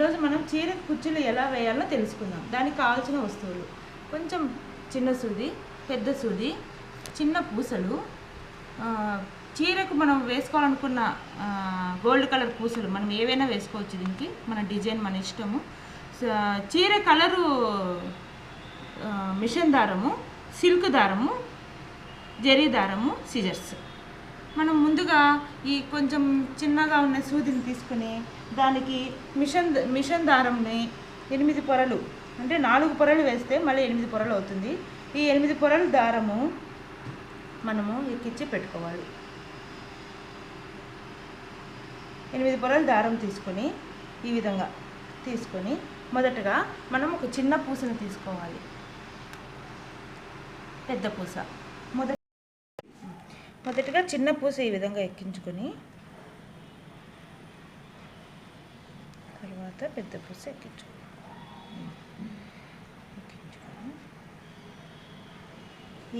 ఈరోజు మనం చీర కుచ్చులు ఎలా వేయాలో తెలుసుకుందాం. దానికి కావాల్సిన వస్తువులు. కొంచెం చిన్న సూది పెద్ద సూది చిన్న పూసలు చీరకు మనం వేసుకోవాలనుకున్న గోల్డ్ కలర్ పూసలు మనం ఏవైనా వేసుకోవచ్చు దీనికి. మన డిజైన్ మన ఇష్టము. చీర కలరు మిషన్ దారము సిల్క్ దారము జరీ దారము సిజర్స్. మనం ముందుగా ఈ కొంచెం చిన్నగా ఉన్న సూదిని తీసుకుని దానికి మిషన్ మిషన్ దారంని ఎనిమిది పొరలు అంటే నాలుగు పొరలు వేస్తే మళ్ళీ ఎనిమిది పొరలు అవుతుంది. ఈ ఎనిమిది పొరల దారము మనము ఎక్కించి పెట్టుకోవాలి. ఎనిమిది పొరల దారం తీసుకొని ఈ విధంగా తీసుకొని మొదటగా మనం ఒక చిన్న పూసను తీసుకోవాలి. పెద్ద పూస. మొదటగా చిన్న పూస ఈ విధంగా ఎక్కించుకొని తర్వాత పెద్ద పూస ఎక్కించుకొని. ఎక్కించుకొని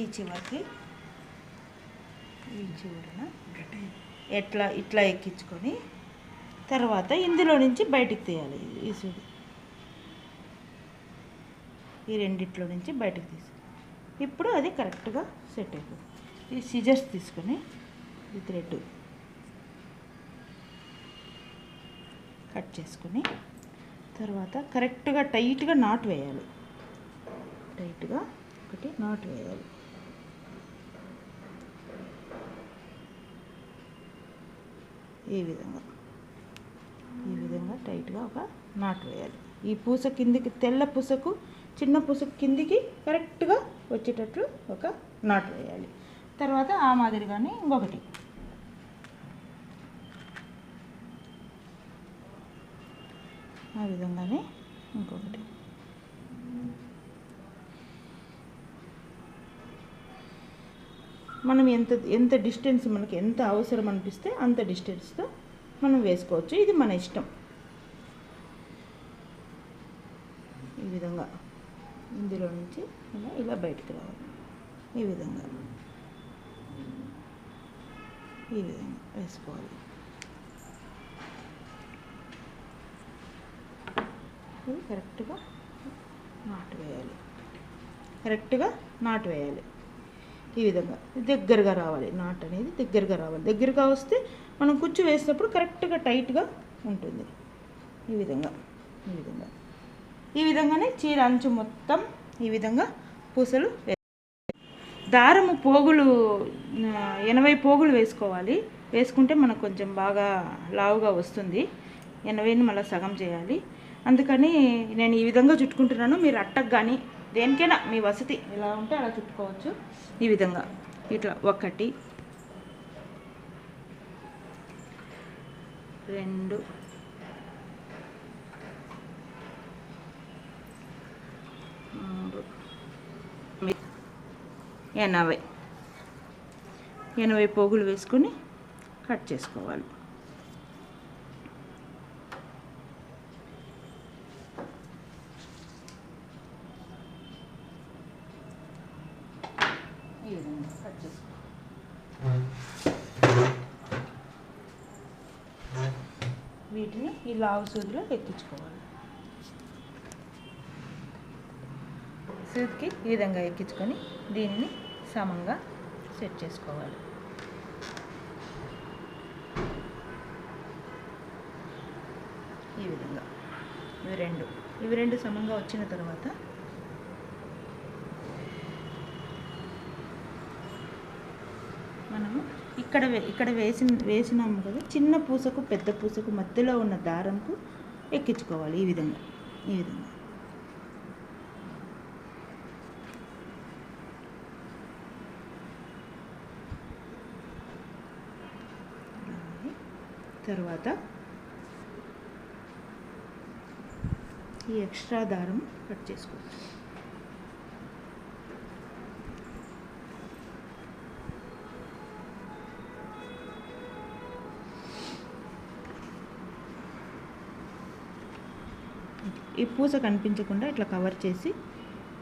ఈ చివరికి ఈ చివరన ఎట్లా ఇట్లా ఎక్కించుకొని తర్వాత ఇందులో నుంచి బయటికి తీయాలి ఈ సూది. ఈ రెండిట్లో నుంచి బయటకు తీసి ఇప్పుడు అది కరెక్ట్గా సెట్ అయిపోతుంది. ఈ సిజర్స్ తీసుకొని ఈ థ్రెడ్ కట్ చేసుకొని తర్వాత కరెక్ట్గా టైట్గా నాట్ వేయాలి. టైట్గా ఒకటి నాట్ వేయాలి. ఈ విధంగా. ఈ విధంగా టైట్గా ఒక నాట్ వేయాలి. ఈ పూస కిందికి తెల్ల పూసకు చిన్న పూస కిందికి కరెక్ట్గా వచ్చేటట్లు ఒక నాట్ వేయాలి. తర్వాత ఆ మాదిరిగానే ఇంకొకటి. ఆ విధంగానే ఇంకొకటి. మనం ఎంత ఎంత డిస్టెన్స్ మనకి ఎంత అవసరం అనిపిస్తే అంత డిస్టెన్స్తో మనం వేసుకోవచ్చు. ఇది మన ఇష్టం. ఈ విధంగా ఇందులో నుంచి ఇలా ఇలా బయటకు రావాలి. ఈ విధంగా. ఈ విధంగా వేసుకోవాలి. ఇది కరెక్ట్గా నాటు వేయాలి. కరెక్ట్గా నాటు వేయాలి. ఈ విధంగా దగ్గరగా రావాలి. నాట్ అనేది దగ్గరగా రావాలి. దగ్గరగా వస్తే మనం కుచ్చు వేసినప్పుడు కరెక్ట్గా టైట్గా ఉంటుంది. ఈ విధంగా ఈ విధంగా. ఈ విధంగానే చీర అంచు మొత్తం ఈ విధంగా పూసలు వే- దారము పోగులు ఎనభై పోగులు వేసుకోవాలి. వేసుకుంటే మనకు కొంచెం బాగా లావుగా వస్తుంది. ఎనభైని మళ్ళీ సగం చేయాలి. అందుకని నేను ఈ విధంగా చుట్టుకుంటున్నాను. మీరు అట్టకు కానీ దేనికైనా మీ వసతి ఎలా ఉంటే అలా చుట్టుకోవచ్చు. ఈ విధంగా ఇట్లా ఒకటి రెండు మూడు ఎనభై. ఎనభై పోగులు వేసుకొని కట్ చేసుకోవాలి. కట్ వీటిని ఈ లావు సూదిలో ఎక్కించుకోవాలి సూదికి ఈ విధంగా ఎక్కించుకొని దీనిని సమంగా సెట్ చేసుకోవాలి. ఈ విధంగా. ఇవి రెండు. ఇవి రెండు సమంగా వచ్చిన తర్వాత మనము ఇక్కడ ఇక్కడ వేసిన వేసినాము కదా చిన్న పూసకు పెద్ద పూసకు మధ్యలో ఉన్న దారంకు ఎక్కించుకోవాలి ఈ విధంగా. ఈ విధంగా. తర్వాత ఈ ఎక్స్ట్రా దారం కట్ చేసుకోవచ్చు. ఈ పూస కనిపించకుండా ఇట్లా కవర్ చేసి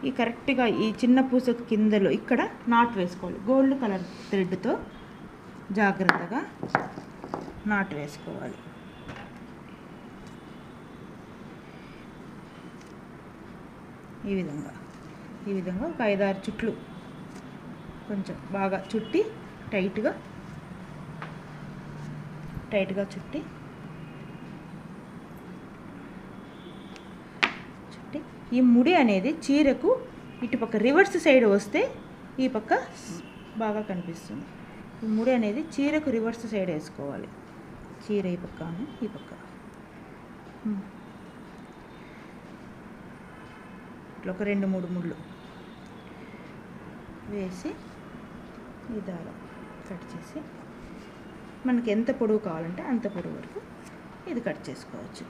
ఈ కరెక్ట్గా ఈ చిన్న పూస కిందలో ఇక్కడ నాట్ వేసుకోవాలి. గోల్డ్ కలర్ థ్రెడ్తో జాగ్రత్తగా నాటు వేసుకోవాలి. ఈ విధంగా. ఈ విధంగా ఒక ఐదారు చుట్లు కొంచెం బాగా చుట్టి టైట్గా టైట్గా చుట్టి చుట్టి ఈ ముడి అనేది చీరకు ఇటుపక్క రివర్స్ సైడ్ వస్తే ఈ పక్క బాగా కనిపిస్తుంది. ఈ ముడి అనేది చీరకు రివర్స్ సైడ్ వేసుకోవాలి. చీర ఈ పక్క ఈ పక్క. ఇట్లా ఒక రెండు మూడు ముళ్ళు వేసి ఈ దారం కట్ చేసి మనకి ఎంత పొడవు కావాలంటే అంత పొడవు వరకు ఇది కట్ చేసుకోవచ్చు.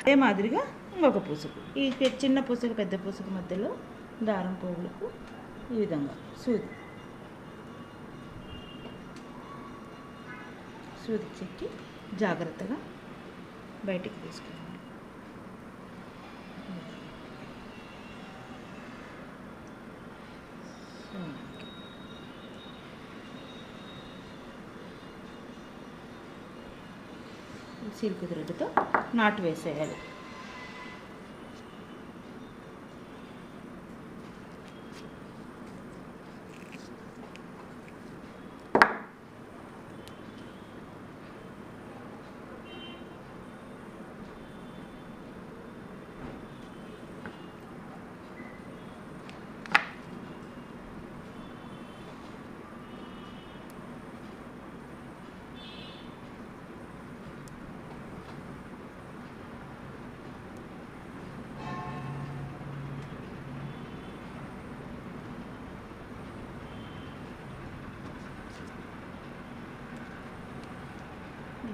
అదే మాదిరిగా ఇంకొక పూసకు. ఈ చిన్న పూసకు పెద్ద పూసకు మధ్యలో దారం పోగులకు ఈ విధంగా. సూది. సూది చెక్కి జాగ్రత్తగా బయటికి తీసుకోవాలి సిల్క్ థ్రెడ్తో నాటు వేసేయాలి.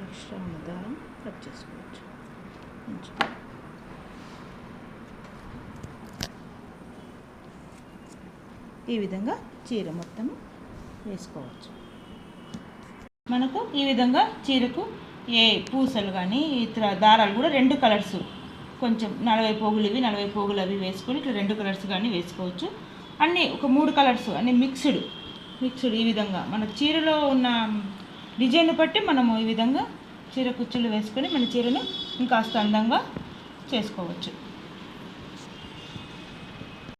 ఎక్స్ట్రా ఉన్న దారం కట్ చేసుకోవచ్చు. ఈ విధంగా చీర మొత్తం వేసుకోవచ్చు. మనకు ఈ విధంగా చీరకు ఏ పూసలు కానీ ఇతర దారాలు కూడా రెండు కలర్స్. కొంచెం నలభై పోగులు ఇవి నలభై పోగులు అవి వేసుకొని ఇట్లా రెండు కలర్స్ కానీ వేసుకోవచ్చు. అన్నీ ఒక మూడు కలర్స్ అన్నీ మిక్స్డ్. మిక్స్డ్ ఈ విధంగా. మన చీరలో ఉన్న డిజైన్ బట్టి మనము ఈ విధంగా చీర కుచ్చులు వేసుకొని మన చీరను ఇంకాస్త అందంగా చేసుకోవచ్చు.